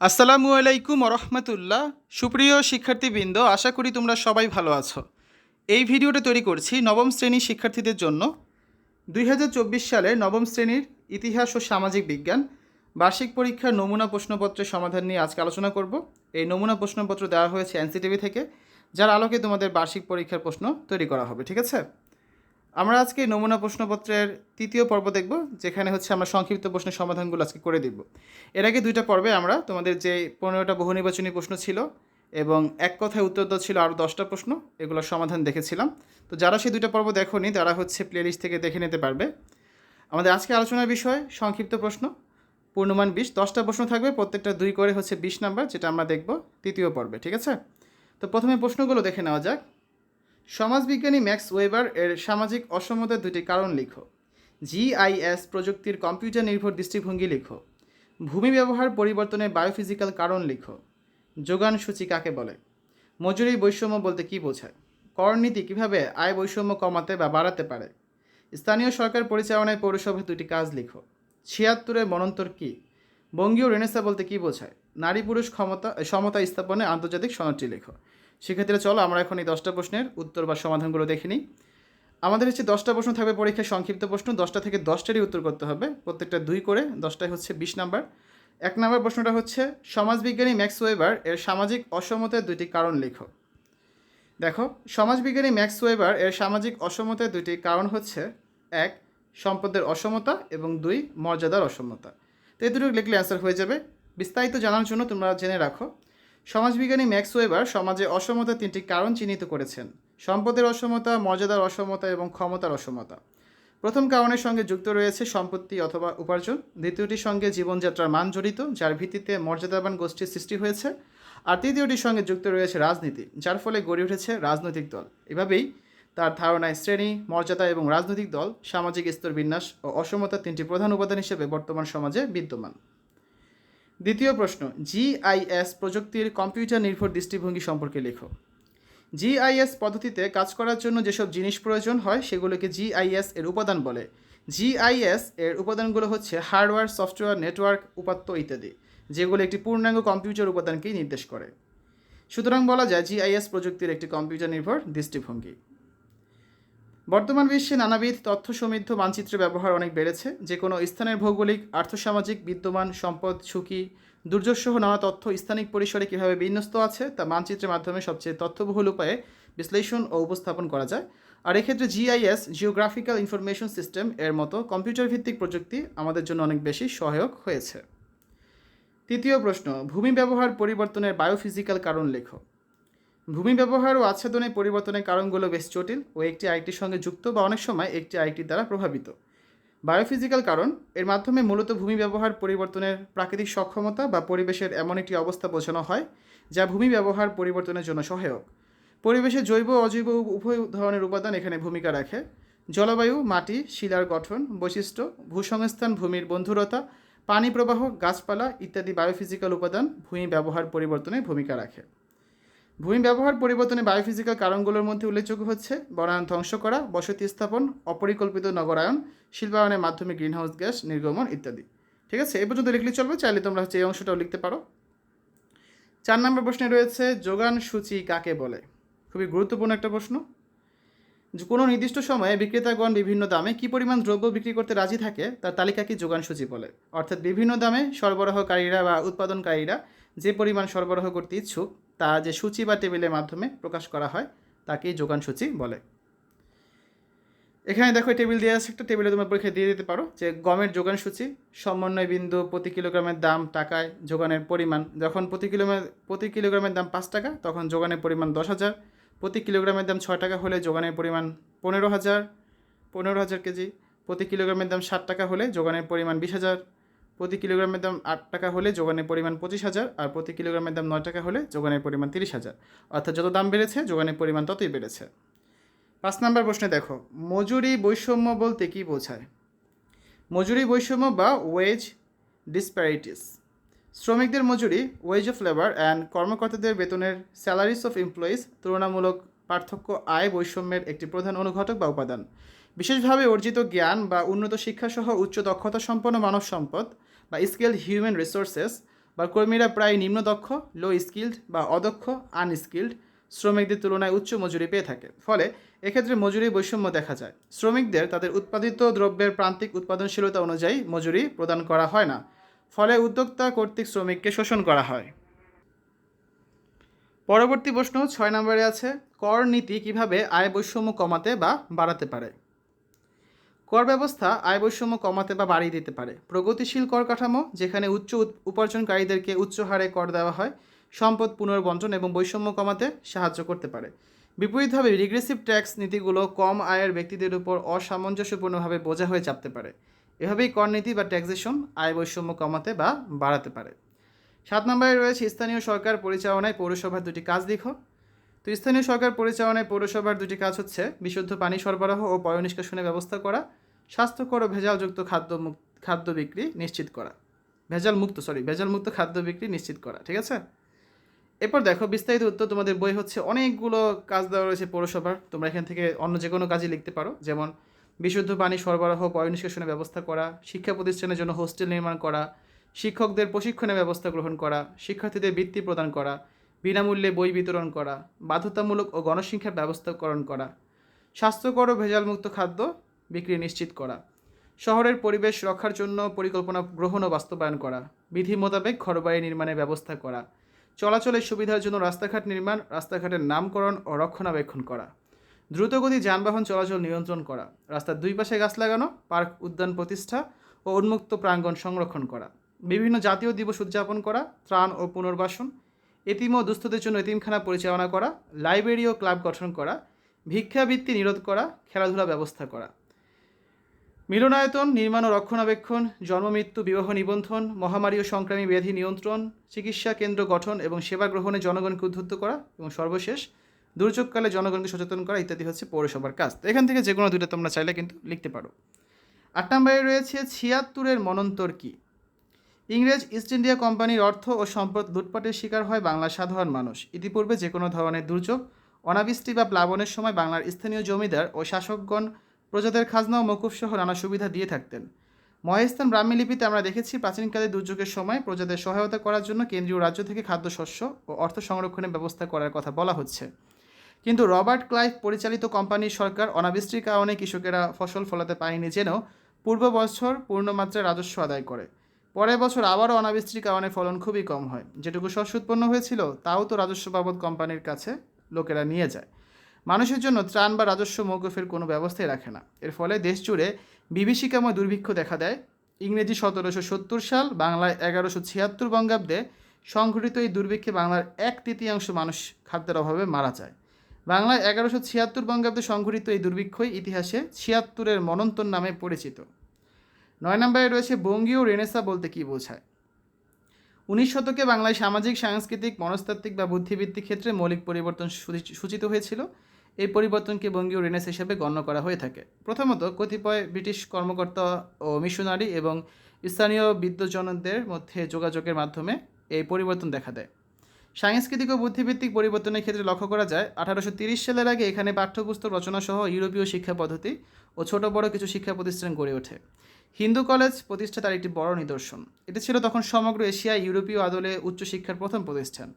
আসসালামু আলাইকুম রহমতুল্লাহ। সুপ্রিয় শিক্ষার্থীবৃন্দ, আশা করি তোমরা সবাই ভালো আছো। এই ভিডিওটা তৈরি করছি নবম শ্রেণির শিক্ষার্থীদের জন্য। দুই হাজার চব্বিশ সালে নবম শ্রেণির ইতিহাস ও সামাজিক বিজ্ঞান, বার্ষিক পরীক্ষার নমুনা প্রশ্নপত্রের সমাধান নিয়ে আজকে আলোচনা করব। এই নমুনা প্রশ্নপত্র দেওয়া হয়েছে এনসিটিভি থেকে, যার আলোকে তোমাদের বার্ষিক পরীক্ষার প্রশ্ন তৈরি করা হবে, ঠিক আছে? আমরা আজকে নমুনা প্রশ্নপত্রের তৃতীয় পর্ব দেখব, যেখানে হচ্ছে আমরা সংক্ষিপ্ত প্রশ্নের সমাধানগুলো আজকে করে দিব এর আগে দুইটা পর্বে আমরা তোমাদের যে পনেরোটা বহু নির্বাচনী প্রশ্ন ছিল এবং এক কথায় উত্তর দেওয়া ছিল আরও দশটা প্রশ্ন, এগুলোর সমাধান দেখেছিলাম। তো যারা সেই দুইটা পর্ব দেখোনি, তারা হচ্ছে প্লেলিস্ট থেকে দেখে নিতে পারবে। আমাদের আজকে আলোচনার বিষয় সংক্ষিপ্ত প্রশ্ন, পূর্ণমান বিশ। দশটা প্রশ্ন থাকবে, প্রত্যেকটা দুই করে হচ্ছে বিশ নাম্বার, যেটা আমরা দেখব তৃতীয় পর্বে, ঠিক আছে? তো প্রথমে প্রশ্নগুলো দেখে নেওয়া যাক। সমাজবিজ্ঞানী ম্যাক্স ওয়েবার এর সামাজিক অসমতার দুটি কারণ লিখো। জিআইএস প্রযুক্তির কম্পিউটার নির্ভর দৃষ্টিভঙ্গি লিখো। ভূমি ব্যবহার পরিবর্তনের বায়োফিজিক্যাল কারণ লিখো। যোগান সূচি কাকে বলে? মজুরি বৈষম্য বলতে কী বোঝায়? কর নীতি কীভাবে আয় বৈষম্য কমাতে বা বাড়াতে পারে? স্থানীয় সরকার পরিচালনায় পৌরসভার দুটি কাজ লিখো। ছিয়াত্তরের মনন্তর কী? বঙ্গীয় রেনেসা বলতে কী বোঝায়? নারী পুরুষ ক্ষমতা, সমতা স্থাপনে আন্তর্জাতিক সনদটি লেখো। সেক্ষেত্রে চলো আমরা এখন এই দশটা প্রশ্নের উত্তর বা সমাধানগুলো দেখে নিই। আমাদের হচ্ছে দশটা প্রশ্ন থাকবে পরীক্ষায় সংক্ষিপ্ত প্রশ্ন, দশটা থেকে দশটারই উত্তর করতে হবে। প্রত্যেকটা দুই করে দশটায় হচ্ছে বিশ নাম্বার। এক নম্বর প্রশ্নটা হচ্ছে, সমাজবিজ্ঞানী ম্যাক্স ওয়েবার এর সামাজিক অসমতার দুইটি কারণ লেখো। দেখো, সমাজবিজ্ঞানী ম্যাক্স ওয়েবার এর সামাজিক অসমতার দুইটি কারণ হচ্ছে, এক, সম্পদের অসমতা এবং দুই, মর্যাদার অসমতা। তো এই দুটো লিখলে অ্যান্সার হয়ে যাবে। বিস্তারিত জানার জন্য তোমরা জেনে রাখো। সমাজবিজ্ঞানী ম্যাক্স ওয়েবার সমাজে অসমতার তিনটি কারণ চিহ্নিত করেছেন। সম্পদের অসমতা, মর্যাদার অসমতা এবং ক্ষমতার অসমতা। প্রথম কারণের সঙ্গে যুক্ত রয়েছে সম্পত্তি অথবা উপার্জন। দ্বিতীয়টির সঙ্গে জীবনযাত্রার মান জড়িত, যার ভিত্তিতে মর্যাদাবান গোষ্ঠীর সৃষ্টি হয়েছে। আর তৃতীয়টির সঙ্গে যুক্ত রয়েছে রাজনীতি, যার ফলে গড়ে উঠেছে রাজনৈতিক দল। এভাবেই তার ধারণায় শ্রেণি, মর্যাদা এবং রাজনৈতিক দল, সামাজিক স্তর বিন্যাস ও অসমতার তিনটি প্রধান উপাদান হিসেবে বর্তমান সমাজে বিদ্যমান। দ্বিতীয় প্রশ্ন জিআইএস প্রযুক্তির কম্পিউটার নির্ভর দৃষ্টিভঙ্গি সম্পর্কে লেখো। জিআইএস পদ্ধতিতে কাজ করার জন্য যেসব জিনিস প্রয়োজন হয়, সেগুলোকে জিআইএস এর উপাদান বলে। জিআইএস এর উপাদানগুলো হচ্ছে হার্ডওয়্যার, সফটওয়্যার, নেটওয়ার্ক, উপাত্ত ইত্যাদি, যেগুলো একটি পূর্ণাঙ্গ কম্পিউটার উপাদানকেই নির্দেশ করে। সুতরাং বলা যায় জিআইএস প্রযুক্তির একটি কম্পিউটার নির্ভর দৃষ্টিভঙ্গি। বর্তমান বিশ্বে নানাবিধ তথ্য সমৃদ্ধ মানচিত্রের ব্যবহার অনেক বেড়েছে। যে কোনো স্থানের ভৌগোলিক, আর্থসামাজিক, বিদ্যমান সম্পদ ঝুঁকি দুর্যোগসহ নানা তথ্য স্থানিক পরিসরে কীভাবে বিন্যস্ত আছে, তা মানচিত্রের মাধ্যমে সবচেয়ে তথ্যবহুল উপায়ে বিশ্লেষণ ও উপস্থাপন করা যায়। আর এক্ষেত্রে জিআইএস, জিওগ্রাফিক্যাল ইনফরমেশন সিস্টেম, এর মতো কম্পিউটার ভিত্তিক প্রযুক্তি আমাদের জন্য অনেক বেশি সহায়ক হয়েছে। তৃতীয় প্রশ্ন, ভূমি ব্যবহার পরিবর্তনের বায়োফিজিক্যাল কারণ লেখো। ভূমি ব্যবহার ও আচ্ছাদনের পরিবর্তনের কারণগুলো বেশ জটিল ও একটি আইটির সঙ্গে যুক্ত বা অনেক সময় একটি আরেকটির দ্বারা প্রভাবিত। বায়োফিজিক্যাল কারণ, এর মাধ্যমে মূলত ভূমি ব্যবহার পরিবর্তনের প্রাকৃতিক সক্ষমতা বা পরিবেশের এমন একটি অবস্থা বোঝানো হয়, যা ভূমি ব্যবহার পরিবর্তনের জন্য সহায়ক। পরিবেশে জৈব অজৈব উভয় ধরনের উপাদান এখানে ভূমিকা রাখে। জলবায়ু, মাটি, শিলার গঠন, বৈশিষ্ট্য, ভূসংস্থান, ভূমির বন্ধুরতা, পানি প্রবাহ, গাছপালা ইত্যাদি বায়োফিজিক্যাল উপাদান ভূমি ব্যবহার পরিবর্তনে ভূমিকা রাখে। ভূমি ব্যবহার পরিবর্তনে বায়োফিজিক্যাল কারণগুলোর মধ্যে উল্লেখযোগ্য হচ্ছে বনায়ন ধ্বংস করা, বসতি স্থাপন, অপরিকল্পিত নগরায়ন, শিল্পায়নের মাধ্যমে গ্রিনহাউস গ্যাস নির্গমন ইত্যাদি। ঠিক আছে? এ পর্যন্ত লিখলে চলবে, চাইলে তোমরা হচ্ছে এই অংশটাও লিখতে পারো। চার নম্বর প্রশ্নে রয়েছে, যোগান সূচি কাকে বলে? খুবই গুরুত্বপূর্ণ একটা প্রশ্ন। কোনো নির্দিষ্ট সময়ে বিক্রেতাগণ বিভিন্ন দামে কী পরিমাণ দ্রব্য বিক্রি করতে রাজি থাকে, তার তালিকাকে যোগান সূচি বলে? অর্থাৎ বিভিন্ন দামে সরবরাহকারীরা বা উৎপাদনকারীরা যে পরিমাণ সরবরাহ করতে ইচ্ছুক তা যে সূচি বা টেবিলের মাধ্যমে প্রকাশ করা হয়, তাকেই যোগান সূচি বলে। এখানে দেখো, টেবিল দেওয়া আছে একটা, টেবিলে তোমরা পরীক্ষা দিয়ে দিতে পারো যে গমের যোগান সূচি, সমন্বয় বিন্দু, প্রতি কিলোগ্রামের দাম, টাকায় যোগানের পরিমাণ। যখন প্রতি কিলোগ্রামের প্রতি কিলোগ্রামের দাম পাঁচ টাকা, তখন যোগানের পরিমাণ দশ হাজার। প্রতি কিলোগ্রামের দাম ছয় টাকা হলে যোগানের পরিমাণ পনেরো হাজার। পনেরো হাজার কেজি, প্রতি কিলোগ্রামের দাম ষাট টাকা হলে যোগানের পরিমাণ বিশ হাজার। প্রতি কিলোগ্রামের দাম আট টাকা হলে যোগানের পরিমাণ পঁচিশ হাজার, আর প্রতি কিলোগ্রামের দাম নয় টাকা হলে যোগানের পরিমাণ তিরিশ হাজার। অর্থাৎ যত দাম বেড়েছে, যোগানের পরিমাণ ততই বেড়েছে। পাঁচ নাম্বার প্রশ্নে দেখো, মজুরি বৈষম্য বলতে কী বোঝায়? মজুরি বৈষম্য বা ওয়েজ ডিসপ্যারিটিস শ্রমিকদের মজুরি ওয়েজ অফ লেবার অ্যান্ড কর্মকর্তাদের বেতনের স্যালারিস অফ এমপ্লয়িজ তুলনামূলক পার্থক্য আয় বৈষম্যের একটি প্রধান অনুঘটক বা উপাদান। বিশেষভাবে অর্জিত জ্ঞান বা উন্নত শিক্ষাসহ উচ্চ দক্ষতা সম্পন্ন মানব সম্পদ বা স্কিল হিউম্যান রিসোর্সেস বা কর্মীরা প্রায় নিম্নদক্ষ লো স্কিল্ড বা অদক্ষ আনস্কিল্ড শ্রমিকদের তুলনায় উচ্চ মজুরি পেয়ে থাকে। ফলে এক্ষেত্রে মজুরি বৈষম্য দেখা যায়। শ্রমিকদের তাদের উৎপাদিত দ্রব্যের প্রান্তিক উৎপাদনশীলতা অনুযায়ী মজুরি প্রদান করা হয় না, ফলে উদ্যোক্তা কর্তৃক শ্রমিককে শোষণ করা হয়। পরবর্তী প্রশ্ন ছয় নম্বরে আছে, কর নীতি কীভাবে আয় বৈষম্য কমাতে বা বাড়াতে পারে? কর ব্যবস্থা আয় বৈষম্য কমাতে বা বাড়িয়ে দিতে পারে। প্রগতিশীল কর কাঠামো, যেখানে উচ্চ উপার্জনকারীদেরকে উচ্চ হারে কর দেওয়া হয়, সম্পদ পুনর্বন্টন এবং বৈষম্য কমাতে সাহায্য করতে পারে। বিপরীতভাবে রিগ্রেসিভ ট্যাক্স নীতিগুলো কম আয়ের ব্যক্তিদের উপর অসামঞ্জস্যপূর্ণভাবে বোঝা হয়ে চাপতে পারে। এভাবেই কর নীতি বা ট্যাক্সেশন আয় বৈষম্য কমাতে বা বাড়াতে পারে। সাত নম্বরে রয়েছে, স্থানীয় সরকার পরিচালনায় পৌরসভার দুটি কাজ দেখো। তো স্থানীয় সরকার পরিচালনায় পৌরসভার দুটি কাজ হচ্ছে, বিশুদ্ধ পানি সরবরাহ ও পয় নিষ্কাশনের ব্যবস্থা করা স্বাস্থ্যকর ও ভেজালযুক্ত খাদ্য খাদ্য বিক্রি নিশ্চিত করা। ভেজাল মুক্ত সরি ভেজাল মুক্ত খাদ্য বিক্রি নিশ্চিত করা, ঠিক আছে? এরপর দেখো, বিস্তারিত উত্তর তোমাদের বই হচ্ছে, অনেকগুলো কাজ দেওয়া রয়েছে পৌরসভার। তোমরা এখান থেকে অন্য যে কোনো কাজই লিখতে পারো। যেমন, বিশুদ্ধ পানি সরবরাহ পয় নিষ্কাশনের ব্যবস্থা করা, শিক্ষা প্রতিষ্ঠানের জন্য হোস্টেল নির্মাণ করা, শিক্ষকদের প্রশিক্ষণের ব্যবস্থা গ্রহণ করা, শিক্ষার্থীদের বৃত্তি প্রদান করা, বিনামূল্যে বই বিতরণ করা, বাধ্যতামূলক ও গণশিক্ষার ব্যবস্থাকরণ করা। স্বাস্থ্যকর ও ভেজালমুক্ত খাদ্য বিক্রি নিশ্চিত করা। শহরের পরিবেশ রক্ষার জন্য পরিকল্পনা গ্রহণ ও বাস্তবায়ন করা। বিধি মোতাবেক ঘরবাড়ি নির্মাণের ব্যবস্থা করা। চলাচলের সুবিধার জন্য রাস্তাঘাট নির্মাণ, রাস্তাঘাটের নামকরণ ও রক্ষণাবেক্ষণ করা। দ্রুতগতি যানবাহন চলাচল নিয়ন্ত্রণ করা। রাস্তার দুই পাশে গাছ লাগানো, পার্ক উদ্যান প্রতিষ্ঠা ও উন্মুক্ত প্রাঙ্গণ সংরক্ষণ করা। বিভিন্ন জাতীয় দিবস উদযাপন করা, ত্রাণ ও পুনর্বাসন, এতিম ও দুস্থদের জন্য এতিমখানা পরিচালনা করা, লাইব্রেরি ও ক্লাব গঠন করা, ভিক্ষাবৃত্তি নিরোধ করা খেলাধুলা ব্যবস্থা করা। মিলনায়তন, নির্মাণ ও রক্ষণাবেক্ষণ জন্মমৃত্যু বিবাহ নিবন্ধন, মহামারী ও সংক্রামী ব্যাধি নিয়ন্ত্রণ, চিকিৎসা কেন্দ্র গঠন এবং সেবা গ্রহণে জনগণকে উদ্বুদ্ধ করা এবং সর্বশেষ দুর্যোগকালে জনগণকে সচেতন করা ইত্যাদি হচ্ছে পৌরসভার কাজ। তো এখান থেকে যে কোনো দুটো তোমরা চাইলে কিন্তু লিখতে পারো। আট নম্বরে রয়েছে ছিয়াত্তরের মনন্তর কী? ইংরেজ ইস্ট ইন্ডিয়া কোম্পানির অর্থ ও সম্পদ লুটপাটের শিকার হয় বাংলার সাধারণ মানুষ। ইতিপূর্বে যে কোনো ধরনের দুর্যোগ, অনাবৃষ্টি বা প্লাবনের সময় বাংলার স্থানীয় জমিদার ও শাসকগণ প্রজাদের খাজনা ও মকুফ সহ নানা সুবিধা দিয়ে থাকতেন। মহেস্তান ব্রাহ্মী লিপিতে আমরা দেখেছি প্রাচীনকালে দুর্যোগের সময় প্রজাদের সহায়তা করার জন্য কেন্দ্রীয় রাজ্য থেকে খাদ্যশস্য ও অর্থ সংরক্ষণের ব্যবস্থা করার কথা বলা হচ্ছে। কিন্তু রবার্ট ক্লাইভ পরিচালিত কোম্পানির সরকার অনাবৃষ্টির কারণে কৃষকেরা ফসল ফলাতে পারেনি জেনেও পূর্ব বছর পূর্ণমাত্রায় রাজস্ব আদায় করে। পরের বছর আবারও অনাবৃষ্টির কারণে ফলন খুবই কম হয়। যেটুকু শস্য উৎপন্ন হয়েছিল, তাও তো রাজস্ব বাবদ কোম্পানির কাছে লোকেরা নিয়ে যায়। মানুষের জন্য ত্রাণ বা রাজস্ব মৌকুফের কোনো ব্যবস্থাই রাখে না। এর ফলে দেশ জুড়ে বিভীষিকাময় দুর্ভিক্ষ দেখা দেয়। ইংরেজি সতেরোশো সত্তর সাল বাংলায় এগারোশো ছিয়াত্তর বঙ্গাব্দে সংঘটিত এই দুর্ভিক্ষে বাংলার এক তৃতীয়াংশ মানুষ খাদ্যের অভাবে মারা যায়। বাংলায় এগারোশো ছিয়াত্তর বঙ্গাব্দে সংঘটিত এই দুর্ভিক্ষই ইতিহাসে ছিয়াত্তরের মনন্তর নামে পরিচিত। নয় নম্বরে রয়েছে বঙ্গীয় রেনেসা বলতে কী বোঝায়? উনিশ শতকে বাংলায় সামাজিক, সাংস্কৃতিক, মনস্তাত্ত্বিক বা বুদ্ধিবৃত্তিক ক্ষেত্রে মৌলিক পরিবর্তন সূচিত হয়েছিল। এই পরিবর্তনকে বঙ্গীয় রেনেস হিসেবে গণ্য করা হয়ে থাকে। প্রথমত, কতিপয় ব্রিটিশ কর্মকর্তা ও মিশনারি এবং স্থানীয় বিদ্বজনদের মধ্যে যোগাযোগের মাধ্যমে এই পরিবর্তন দেখা দেয়। সাংস্কৃতিক ও বুদ্ধিভিত্তিক পরিবর্তনের ক্ষেত্রে লক্ষ্য করা যায়, আঠারোশো তিরিশ সালের আগে এখানে পাঠ্যপুস্তক রচনা সহ ইউরোপীয় শিক্ষা পদ্ধতি ও ছোট বড় কিছু শিক্ষা প্রতিষ্ঠান গড়ে ওঠে। হিন্দু কলেজ প্রতিষ্ঠা তার একটি বড় নিদর্শন। এটি ছিল তখন সমগ্র এশিয়ায় ইউরোপীয় আদলে উচ্চশিক্ষার প্রথম প্রতিষ্ঠান।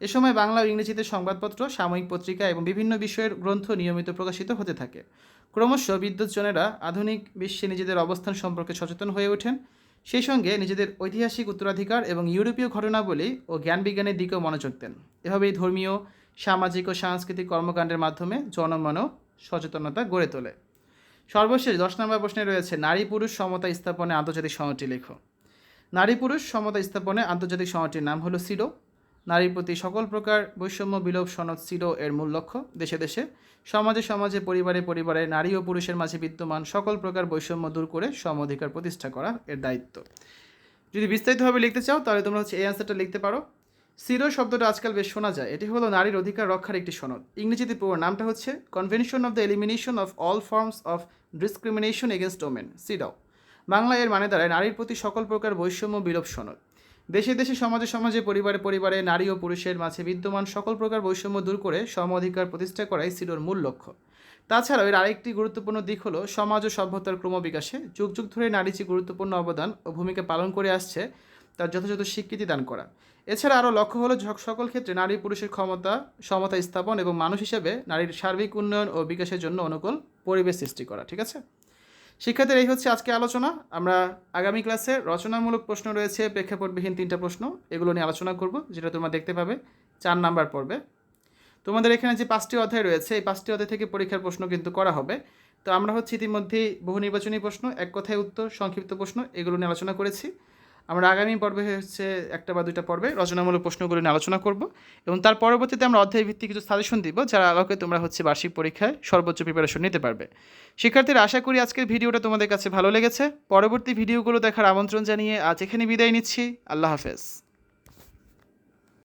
এ সময় বাংলা ও ইংরেজিতে সংবাদপত্র, সাময়িক পত্রিকা এবং বিভিন্ন বিষয়ের গ্রন্থ নিয়মিত প্রকাশিত হতে থাকে। ক্রমশ বিদ্যুৎজনেরা আধুনিক বিশ্বে নিজেদের অবস্থান সম্পর্কে সচেতন হয়ে ওঠেন। সেই সঙ্গে নিজেদের ঐতিহাসিক উত্তরাধিকার এবং ইউরোপীয় ঘটনাবলী ও জ্ঞান বিজ্ঞানের দিকেও মনোযোগ দেন। এভাবেই ধর্মীয়, সামাজিক ও সাংস্কৃতিক কর্মকাণ্ডের মাধ্যমে জনমনও সচেতনতা গড়ে তোলে। সর্বশেষ দশ নম্বর প্রশ্নে রয়েছে, নারী পুরুষ সমতা স্থাপনে আন্তর্জাতিক সংহতি লেখো। নারী পুরুষ সমতা স্থাপনে আন্তর্জাতিক সংহতির নাম হলো সিডো নারীর প্রতি সকল প্রকার বৈষম্য বিলোপ সনদ সিডো এর মূল লক্ষ্য, দেশে দেশে। সমাজে সমাজে, পরিবারে পরিবারে নারী ও পুরুষের মাঝে বিদ্যমান সকল প্রকার বৈষম্য দূর করে সম অধিকার প্রতিষ্ঠা করা এর দায়িত্ব। যদি বিস্তারিতভাবে লিখতে চাও, তাহলে তোমরা হচ্ছে এই অ্যান্সারটা লিখতে পারো। সিরো শব্দটা আজকাল বেশ শোনা যায়। এটি হলো নারীর অধিকার রক্ষার একটি সনদ। ইংরেজিতে পুরো নামটা হচ্ছে convention of the elimination of all forms of discrimination against women CEDAW Bangla এর মানে দাঁড়ায় নারীর প্রতি সকল প্রকার বৈষম্য বিলোপ সনদ। দেশে দেশে, সমাজে সমাজে, পরিবারে পরিবারে নারী ও পুরুষের মাঝে বিদ্যমান সকল প্রকার বৈষম্য দূর করে সম অধিকার প্রতিষ্ঠা করাই সিডোর মূল লক্ষ্য। তাছাড়াও এর আরেকটি গুরুত্বপূর্ণ দিক হলো সমাজ ও সভ্যতার ক্রমবিকাশে যুগ যুগ ধরে নারী যে গুরুত্বপূর্ণ অবদান ও ভূমিকা পালন করে আসছে, তার যথাযথ স্বীকৃতি দান করা। এছাড়া আরও লক্ষ্য হলো সকল ক্ষেত্রে নারী পুরুষের ক্ষমতা, সমতা স্থাপন এবং মানুষ হিসেবে নারীর সার্বিক উন্নয়ন ও বিকাশের জন্য অনুকূল পরিবেশ সৃষ্টি করা, ঠিক আছে? শিক্ষার্থীর, এই হচ্ছে আজকে আলোচনা। আমরা আগামী ক্লাসে রচনামূলক প্রশ্ন রয়েছে, প্রেক্ষাপটবিহীন তিনটা প্রশ্ন, এগুলো নিয়ে আলোচনা করব, যেটা তোমরা দেখতে পাবে চার নাম্বার পর্বে। তোমাদের এখানে যে পাঁচটি অধ্যায় রয়েছে, এই পাঁচটি অধ্যায় থেকে পরীক্ষার প্রশ্ন কিন্তু করা হবে। তো আমরা হচ্ছে ইতিমধ্যেই বহু নির্বাচনী প্রশ্ন, এক কথায় উত্তর, সংক্ষিপ্ত প্রশ্ন, এগুলো নিয়ে আলোচনা করেছি। আমরা আগামী পর্বে হচ্ছে একটা বা দুইটা পর্বে রচনামূলক প্রশ্নগুলো নিয়ে আলোচনা করব এবং তার পরবর্তীতে আমরা অধ্যায় ভিত্তিক কিছু সাজেশন দিব, যার আলোকে তোমরা হচ্ছে বার্ষিক পরীক্ষায় সর্বোচ্চ প্রিপারেশন নিতে পারবে। শিক্ষার্থীরা, আশা করি আজকের ভিডিওটা তোমাদের কাছে ভালো লেগেছে। পরবর্তী ভিডিওগুলো দেখার আমন্ত্রণ জানিয়ে আজ এখানে বিদায় নিচ্ছি। আল্লাহ হাফেজ।